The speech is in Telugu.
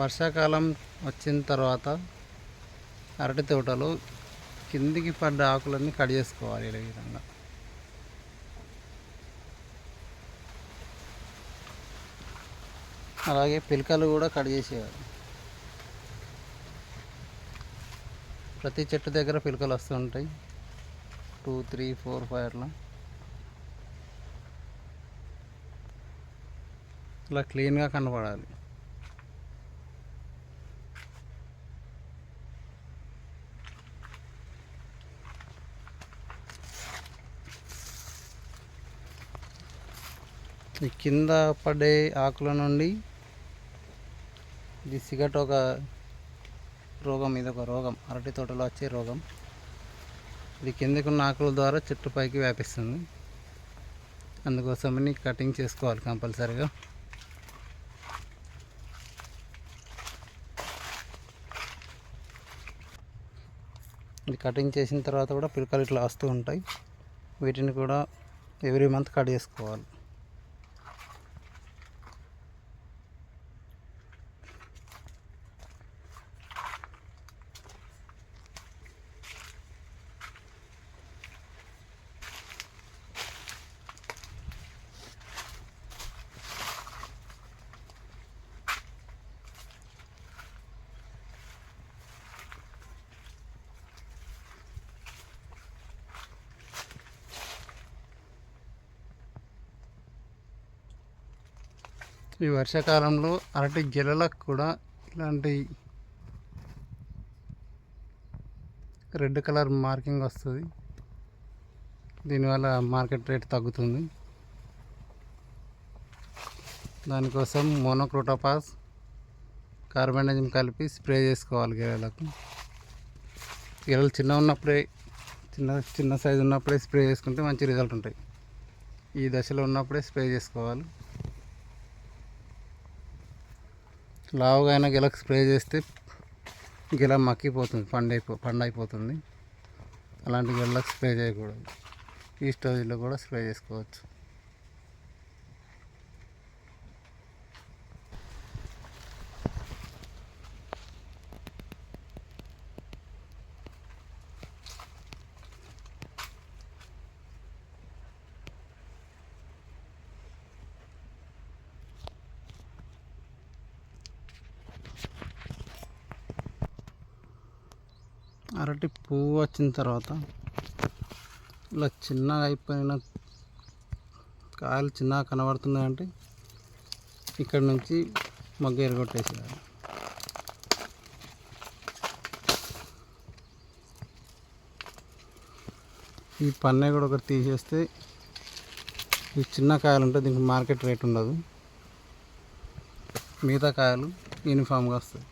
వర్షాకాలం వచ్చిన తర్వాత అరటి తోటలో కిందికి పడ్డ ఆకులన్నీ కట్ చేసుకోవాలి ఈ విధంగా. అలాగే పిలకలు కూడా కట్ చేసేవారు ప్రతి చెట్టు దగ్గర పిలకలు వస్తుంటాయి టూ త్రీ ఫోర్ ఫైవ్ అట్లా. ఇలా క్లీన్గా కనపడాలి. ఈ కింద పడే ఆకుల నుండి ఇది సిగట్ ఒక రోగం ఇది ఒక రోగం అరటి తోటలో వచ్చే రోగం. ఇది కిందకున్న ఆకుల ద్వారా చెట్టు పైకి వ్యాపిస్తుంది. అందుకోసమని కటింగ్ చేసుకోవాలి కంపల్సరీగా. ఇది కటింగ్ చేసిన తర్వాత కూడా పిలకలు ఇట్లా వస్తూ ఉంటాయి. వీటిని కూడా ఎవ్రీ మంత్ కట్ చేసుకోవాలి. ఈ వర్షాకాలంలో అరటి గెలలకు కూడా ఇలాంటి రెడ్ కలర్ మార్కింగ్ వస్తుంది. దీనివల్ల మార్కెట్ రేట్ తగ్గుతుంది. దానికోసం మోనోక్రోటోపాస్ కార్బనిజం కలిపి స్ప్రే చేసుకోవాలి గెలలకు. గెలలు చిన్న ఉన్నప్పుడే చిన్న చిన్న సైజు ఉన్నప్పుడే స్ప్రే చేసుకుంటే మంచి రిజల్ట్ ఉంటాయి. ఈ దశలో ఉన్నప్పుడే స్ప్రే చేసుకోవాలి. లావుగా అయినా గెలకు స్ప్రే చేస్తే గెల మక్కిపోతుంది పండు అయిపో పండు అయిపోతుంది అలాంటి గిళ్ళకు స్ప్రే చేయకూడదు. ఈ స్టేజ్లో కూడా స్ప్రే చేసుకోవచ్చు. అరటి పువ్వు వచ్చిన తర్వాత ఇలా చిన్నగా అయిపోయిన కాయలు చిన్నగా కనబడుతున్నాయి అంటే ఇక్కడ నుంచి మగ్గ ఎరగొట్టేసేయాలి. ఈ పన్నే కూడా ఒకటి తీసేస్తే ఈ చిన్న కాయలు ఉంటే దీనికి మార్కెట్ రేట్ ఉండదు. మిగతా కాయలు యూనిఫామ్గా వస్తాయి.